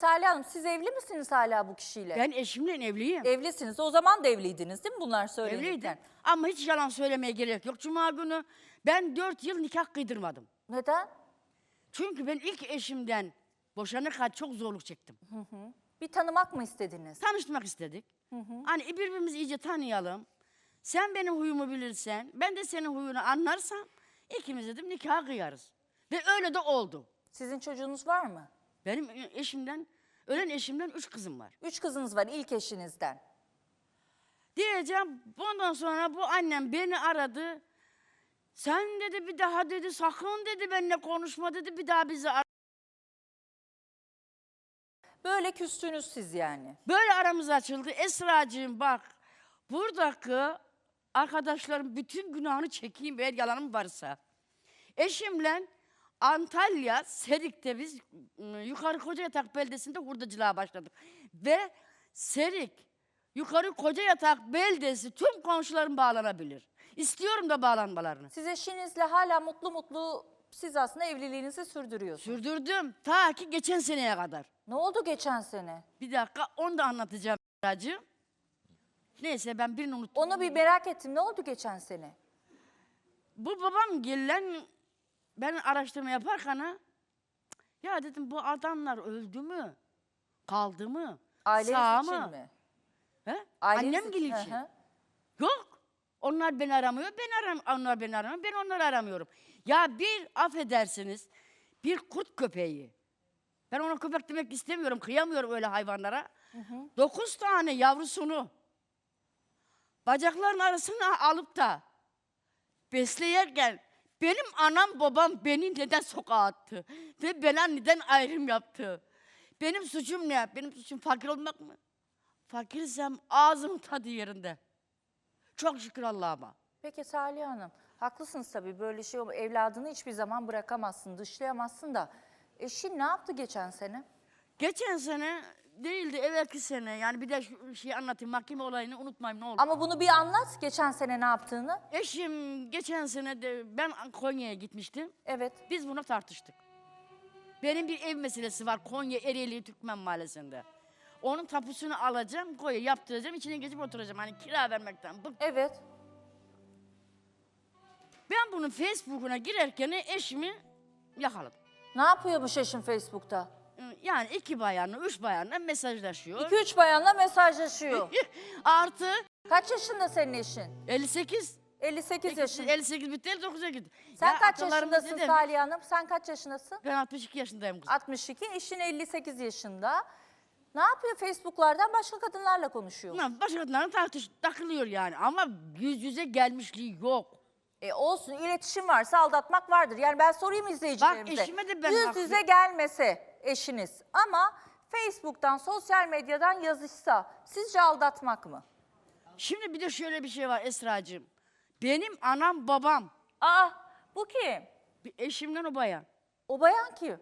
Salih Hanım siz evli misiniz hala bu kişiyle? Ben eşimle evliyim. Evlisiniz. O zaman da evliydiniz değil mi bunlar Evliydim. söylenirken? Ama hiç yalan söylemeye gerek yok. Cuma günü ben dört yıl nikah kıydırmadım. Neden? Çünkü ben ilk eşimden boşanırken çok zorluk çektim. Bir tanımak mı istediniz? Tanışmak istedik. Hani birbirimizi iyice tanıyalım. Sen benim huyumu bilirsen, ben de senin huyunu anlarsam ikimiz dedim nikah kıyarız. Ve öyle de oldu. Sizin çocuğunuz var mı? Benim eşimden, ölen eşimden üç kızım var. Üç kızınız var ilk eşinizden. Diyeceğim bundan sonra bu annem beni aradı. Sen dedi bir daha dedi sakın dedi benimle konuşma dedi bir daha bizi ar-" Böyle küstünüz siz yani. Böyle aramız açıldı. Esracığım bak buradaki arkadaşlarım bütün günahını çekeyim eğer yalanım varsa. Eşimle Antalya Serik'te biz ıı, yukarı Kocayatak beldesinde hurdacılığa başladık. Ve Serik yukarı Kocayatak beldesi tüm komşularım bağlanabilir. İstiyorum da bağlanmalarını. Siz eşinizle hala mutlu mutlu siz aslında evliliğinizi sürdürüyorsunuz. Sürdürdüm ta ki geçen seneye kadar. Ne oldu geçen sene? Bir dakika onu da anlatacağım Esracığım. Neyse ben birini unuttum. Onu bir merak ettim. Ne oldu geçen sene? Bu babam gelen ben araştırma yaparken ha, ya dedim bu adamlar öldü mü? Kaldı mı? Aileniz Sağ için mı? mi? He? Aileniz Annem Hı için. hı. Yok. Onlar beni aramıyor, ben aram onlar beni aramıyor, ben onları aramıyorum. Ya bir affedersiniz, bir kurt köpeği. Ben ona köpek demek istemiyorum, kıyamıyorum öyle hayvanlara. Dokuz tane yavrusunu bacakların arasına alıp da besleyerken benim anam babam beni neden sokağa attı ve bana neden ayrım yaptı? Benim suçum ne? Benim suçum fakir olmak mı? Fakirsem ağzımın tadı yerinde. Çok şükür Allah'ıma. Peki Salih Hanım, haklısınız tabii böyle şey evladını hiçbir zaman bırakamazsın, dışlayamazsın da. Eşin ne yaptı geçen sene? Geçen sene değildi, evvelki sene. Yani bir de şu şeyi anlatayım, mahkeme olayını unutmayayım ne olur. Ama bunu bir anlat geçen sene ne yaptığını. Eşim geçen sene de ben Konya'ya gitmiştim. Evet. Biz bunu tartıştık. Benim bir ev meselesi var Konya Ereğli Türkmen Mahallesi'nde. Onun tapusunu alacağım, koya yaptıracağım, içine geçip oturacağım. Hani kira vermekten bıktım. Evet. Ben bunun Facebook'una girerken eşimi yakaladım. Ne yapıyormuş eşin Facebook'ta? Yani iki bayanla, üç bayanla mesajlaşıyor. 2-3 bayanla mesajlaşıyor. Artı Kaç yaşında senin eşin? 58. 58 yaşında. 58 bitti, 59'a gitti. Sen Ya kaç atalarımız yaşındasın ne demiş? Salih Hanım? Sen kaç yaşındasın? Ben 62 yaşındayım kızım. 62. Eşin 58 yaşında. Ne yapıyor Facebook'lardan? Başka kadınlarla konuşuyor. Lan Başka kadınlarla tartış, takılıyor yani ama yüz yüze gelmişliği yok. E olsun iletişim varsa aldatmak vardır. Yani ben sorayım izleyicilerimize. Bak eşime de ben Yüz yüze gelmese eşiniz ama Facebook'tan, sosyal medyadan yazışsa sizce aldatmak mı? Şimdi bir de şöyle bir şey var Esra'cığım. Benim anam babam, Aa bu kim? bir eşimden o bayan. O bayan kim?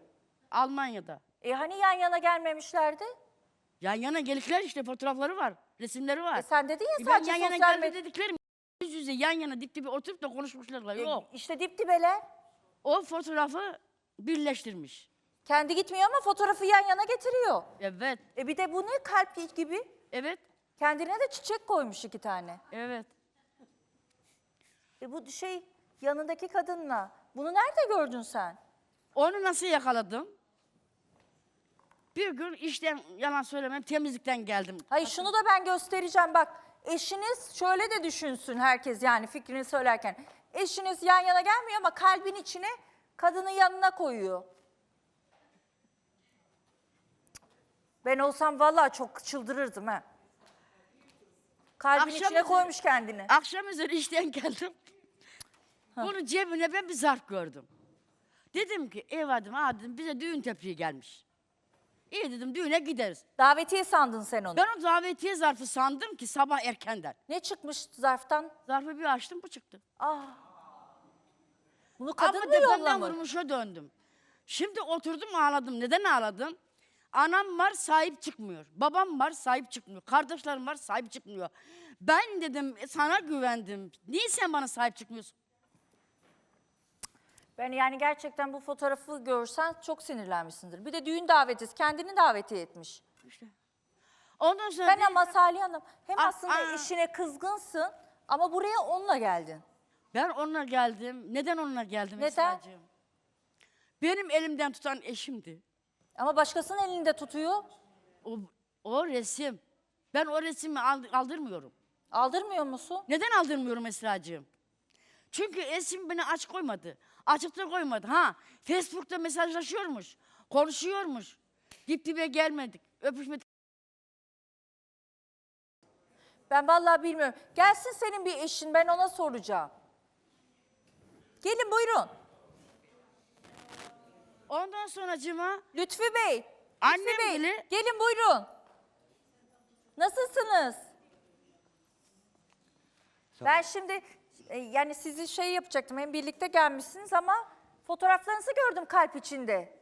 Almanya'da. E hani yan yana gelmemişlerdi? Yan yana gelikler işte fotoğrafları var, resimleri var. E sen dedin ya E ben sadece yan yana sosyal geldi medya. dediklerim yüz yüze yan yana dip dibe oturup da konuşmuşlar. E, Yok. İşte dip dibeler. O fotoğrafı birleştirmiş. Kendi gitmiyor ama fotoğrafı yan yana getiriyor. Evet, E bir de bu ne kalp gibi? evet, Kendine de çiçek koymuş iki tane. evet. E bu şey yanındaki kadınla. Bunu nerede gördün sen? Onu nasıl yakaladım? Bir gün işten yalan söylemem temizlikten geldim. Hayır şunu da ben göstereceğim bak. Eşiniz şöyle de düşünsün herkes yani fikrini söylerken. Eşiniz yan yana gelmiyor ama kalbin içine kadını yanına koyuyor. Ben olsam vallahi çok çıldırırdım ha. Kalbin Akşam içine üzeri- koymuş kendini. Akşam üzeri işten geldim. Bunun cebine ben bir zarf gördüm. Dedim ki evladım ha dedim bize düğün tebriği gelmiş. İyi dedim düğüne gideriz. Davetiye sandın sen onu. Ben o davetiye zarfı sandım ki sabah erkenden. Ne çıkmış zarftan? Zarfı bir açtım bu çıktı. Ah. Bunu kadın Ama mı tepemden yollamış? vurmuşa döndüm. Şimdi oturdum ağladım. Neden ağladım? Anam var sahip çıkmıyor. Babam var sahip çıkmıyor. Kardeşlerim var sahip çıkmıyor. Ben dedim sana güvendim. Niye sen bana sahip çıkmıyorsun? Ben yani gerçekten bu fotoğrafı görsen çok sinirlenmişsindir. Bir de düğün davetiz, kendini davetiye etmiş. İşte. Ondan sonra Ben ama Salih Hanım hem Aa, aslında aa. eşine kızgınsın ama buraya onunla geldin. ben onunla geldim. Neden onunla geldim Neden? Esra'cığım? Benim elimden tutan eşimdi. Ama başkasının elinde tutuyor. O, o resim. Ben o resmi ald- aldırmıyorum. Aldırmıyor musun? Neden aldırmıyorum Esra'cığım? Çünkü eşim beni aç koymadı. Açıkta koymadı. Ha Facebook'ta mesajlaşıyormuş. Konuşuyormuş. Dip dibe gelmedik. Öpüşmedik. Ben vallahi bilmiyorum. Gelsin senin bir eşin ben ona soracağım. Gelin buyurun. Ondan sonra cıma Lütfü Bey. Lütfü Annem Bey, bile- Gelin buyurun. Nasılsınız? Ben şimdi e, yani sizi şey yapacaktım. Hem birlikte gelmişsiniz ama fotoğraflarınızı gördüm kalp içinde.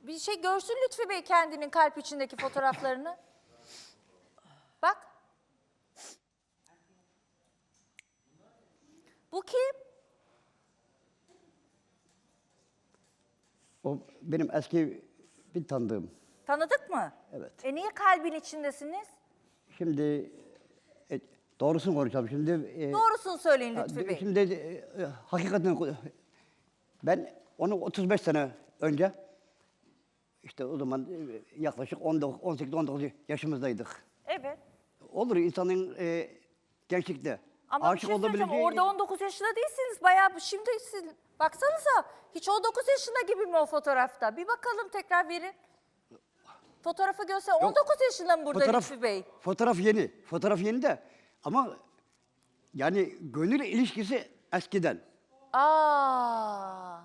Bir şey görsün Lütfü Bey kendinin kalp içindeki fotoğraflarını. Bak. Bu kim? O benim eski bir tanıdığım. Tanıdık mı? Evet. E niye kalbin içindesiniz? Şimdi e, doğrusunu konuşalım. Şimdi e, Doğrusunu söyleyin ya, Lütfü Bey. Şimdi e, e, hakikaten ben onu 35 sene önce işte o zaman e, yaklaşık 19 18 19 yaşımızdaydık. Evet. Olur insanın e, gençlikte Ama bir şey söyleyeceğim, olabileceği orada 19 yaşında değilsiniz. Bayağı şimdi siz baksanıza hiç 19 yaşında gibi mi o fotoğrafta? Bir bakalım tekrar verin. Fotoğrafı göster. 19 yaşında mı burada fotoğraf Lütfü Bey? fotoğraf yeni. Fotoğraf yeni de ama yani gönül ilişkisi eskiden. Aa.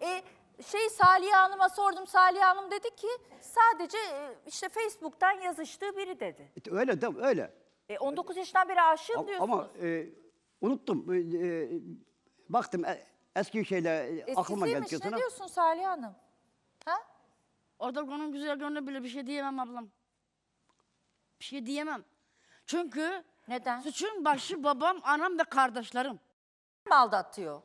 E şey Salih Hanım'a sordum. Salih Hanım dedi ki sadece e, işte Facebook'tan yazıştığı biri dedi. İşte öyle de öyle. E 19 yaşından beri aşığım Ama, diyorsunuz. ama e, unuttum. E, e, baktım e, eski şeyler e, aklıma geldi. Eskisiymiş. Ne sonra. diyorsun Salih Hanım? Ha? Orada onun güzel gönlü bile bir şey diyemem ablam. Bir şey diyemem. Çünkü Neden? suçun başı babam, anam ve kardeşlerim. mi aldatıyor?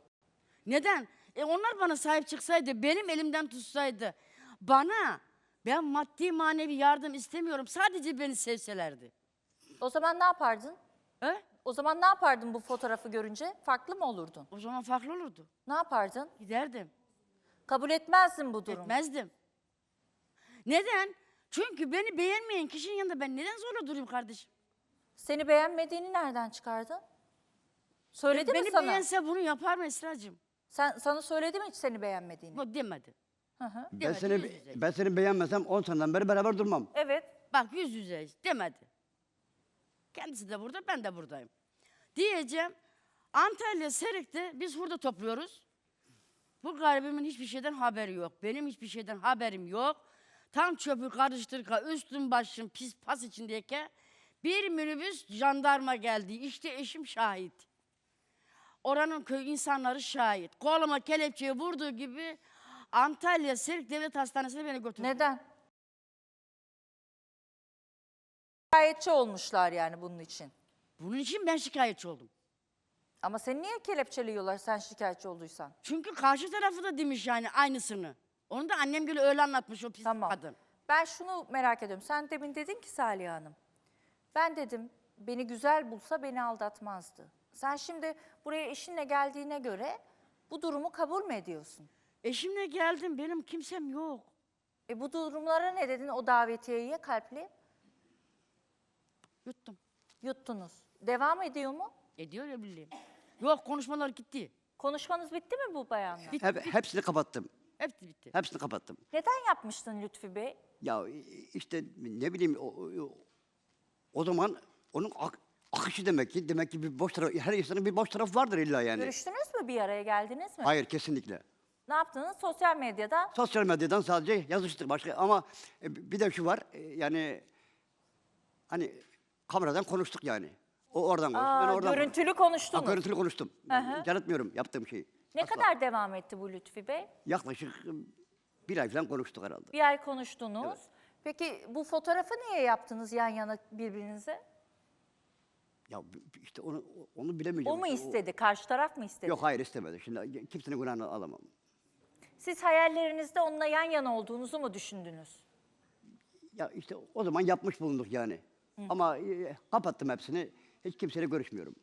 Neden? E onlar bana sahip çıksaydı, benim elimden tutsaydı, bana ben maddi manevi yardım istemiyorum. Sadece beni sevselerdi. O zaman ne yapardın? He? O zaman ne yapardın bu fotoğrafı görünce? Farklı mı olurdun? O zaman farklı olurdu. Ne yapardın? Giderdim. Kabul etmezdin bu durumu. Etmezdim. Neden? Çünkü beni beğenmeyen kişinin yanında ben neden zorla durayım kardeşim? Seni beğenmediğini nereden çıkardın? Söyledi mi beni sana? beğense bunu yapar mı Esra'cığım? Sen, sana söyledi mi hiç seni beğenmediğini? Bu demedi. Hı hı. Ben Demedi, seni, yüz yüze. ben seni beğenmesem 10 seneden beri beraber durmam. Evet. Bak yüz yüze demedi. Kendisi de burada, ben de buradayım. Diyeceğim, Antalya Serik'te biz hurda topluyoruz. Bu garibimin hiçbir şeyden haberi yok. Benim hiçbir şeyden haberim yok. Tam çöpü karıştırırken üstüm başım pis pas içindeyken bir minibüs jandarma geldi. İşte eşim şahit. Oranın köy insanları şahit. Koluma kelepçeyi vurduğu gibi Antalya Serik Devlet Hastanesi'ne beni götürdü. Neden? Şikayetçi olmuşlar yani bunun için. Bunun için ben şikayetçi oldum. Ama seni niye kelepçeliyorlar sen şikayetçi olduysan? Çünkü karşı tarafı da demiş yani aynısını. Onu da annem gibi öyle anlatmış o pis Tamam. kadın. Ben şunu merak ediyorum. Sen demin dedin ki Salih Hanım. Ben dedim beni güzel bulsa beni aldatmazdı. Sen şimdi buraya eşinle geldiğine göre bu durumu kabul mü ediyorsun? Eşimle geldim benim kimsem yok. E bu durumlara ne dedin o davetiyeye kalpli? Yuttum. Yuttunuz. Devam ediyor mu? Ediyor ya bileyim. Yok konuşmalar gitti. Konuşmanız bitti mi bu bayanla? Bitti, Hep, bitti. hepsini kapattım. Hepsi bitti. Hepsini kapattım. Neden yapmıştın Lütfi Bey? Ya işte ne bileyim o, o, o zaman onun ak- akışı demek ki demek ki bir boş taraf her insanın bir boş tarafı vardır illa yani. Görüştünüz mü bir araya geldiniz mi? Hayır kesinlikle. Ne yaptınız? Sosyal medyada Sosyal medyadan sadece yazıştık başka ama e, bir de şu var e, yani hani kameradan konuştuk yani. O oradan konuştu, ben Aa, oradan görüntülü Ha, konuştunuz. görüntülü konuştum. Hı. Yanıtmıyorum yaptığım şeyi. ne Asla. kadar devam etti bu Lütfi Bey? Yaklaşık e, bir ay falan konuştuk herhalde. Bir ay konuştunuz. Peki bu fotoğrafı niye yaptınız yan yana birbirinize? Ya işte onu onu bilemeyeceğim. O mu istedi? Karşı taraf mı istedi? Yok hayır istemedi. Şimdi kimsenin günahını alamam. Siz hayallerinizde onunla yan yana olduğunuzu mu düşündünüz? Ya işte o zaman yapmış bulunduk yani. Ama e, kapattım hepsini. Hiç kimseyle görüşmüyorum.